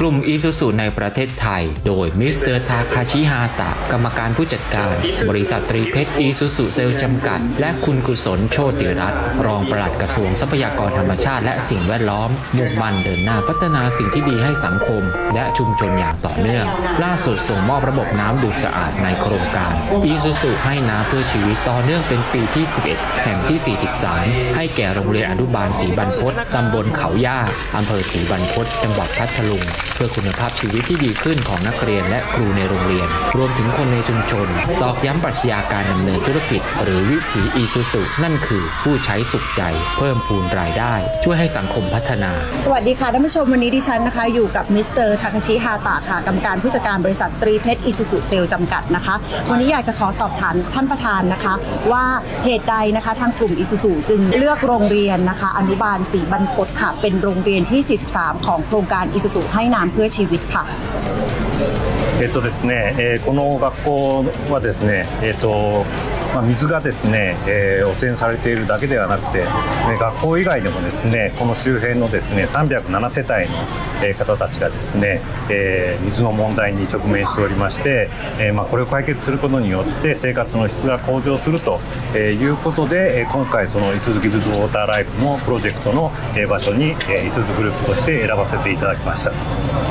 กลุ่มอีซูซูในประเทศไทย โดยมิสเตอร์ทาคาชิฮาตะ กรรมการผู้จัดการ บริษัทตรีเพชรอีซูซูเซลจำกัด และคุณกุศลโชติรัตน์รองปลัดกระทรวงทรัพยากรธรรมชาติและสิ่งแวดล้อมมุ่งมั่นเดินหน้าพัฒนาสิ่งที่ดีให้สังคม และชุมชนอย่างต่อเนื่อง ล่าสุดส่งมอบระบบน้ำดื่มสะอาดในโครงการอีซูซูให้น้ำเพื่อชีวิตต่อเนื่องเป็นปีที่ 11 แห่งที่ 43 ให้แก่โรงเรียนอนุบาลศรีบรรพตตำบลเขาย่าอำเภอศรีบรรพตจังหวัดพัทลุงเพื่อคุณภาพชีวิตที่ดีขึ้นของนักเรียนและครูในโรงเรียน รวมถึงคนในชุมชน ตอกย้ำปรัชญาการดำเนินธุรกิจ หรือวิถีอีซูซูนั่นคือผู้ใช้สุขใจ เพิ่มพูนรายได้ ช่วยให้สังคมพัฒนา สวัสดีค่ะท่านผู้ชมวันนี้ดิฉันนะคะ อยู่กับมิสเตอร์ทาคาชิฮาตะค่ะกรรมการผู้จัดการบริษัทตรีเพชรอิสุสุเซลจำกัดนะคะ วันนี้อยากจะขอสอบถามท่านประธานนะคะ ว่าเหตุใดนะคะทางกลุ่มอิสุสุจึงเลือกโรงเรียนนะคะ อนุบาลศรีบรรพตค่ะเป็นโรงเรียนที่ 43 ของโครงการอิสุสุให้นำเพื่อชีวิตค่ะ えっとですね、えーこの学校はですね、えっと まあ、水がですね、えー汚染されているだけではなくて、学校以外でもですね、この周辺のですね、307世帯の方たちがですね、えー水の問題に直面しておりまして、えーまあ、これを解決することによって生活の質が向上するということで、今回そのいすゞギブズウォーターライフのプロジェクトの場所にいすゞグループとして選ばせていただきました。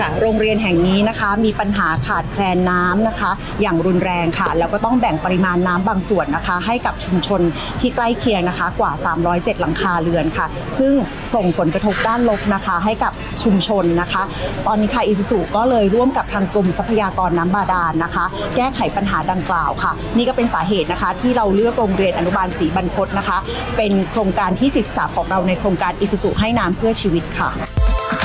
ค่ะ โรงเรียนแห่งนี้นะคะ มีปัญหาขาดแคลนน้ำนะคะ อย่างรุนแรงค่ะ แล้วก็ต้องแบ่งปริมาณน้ำบางส่วนนะคะ ให้กับชุมชนที่ใกล้เคียงนะคะ กว่า 307 หลังคาเรือนค่ะ ซึ่งส่งผลกระทบด้านลบนะคะ ให้กับชุมชนนะคะ ตอนนี้ค่ะอิสุสุก็เลยร่วมกับทางกรมทรัพยากรน้ำบาดาลนะคะ แก้ไขปัญหาดังกล่าวค่ะ นี่ก็เป็นสาเหตุนะคะ ที่เราเลือกโรงเรียนอนุบาลศรีบรรพตนะคะ เป็นโครงการที่ 43 ของเราในโครงการอิสุสุให้น้ำเพื่อชีวิตค่ะ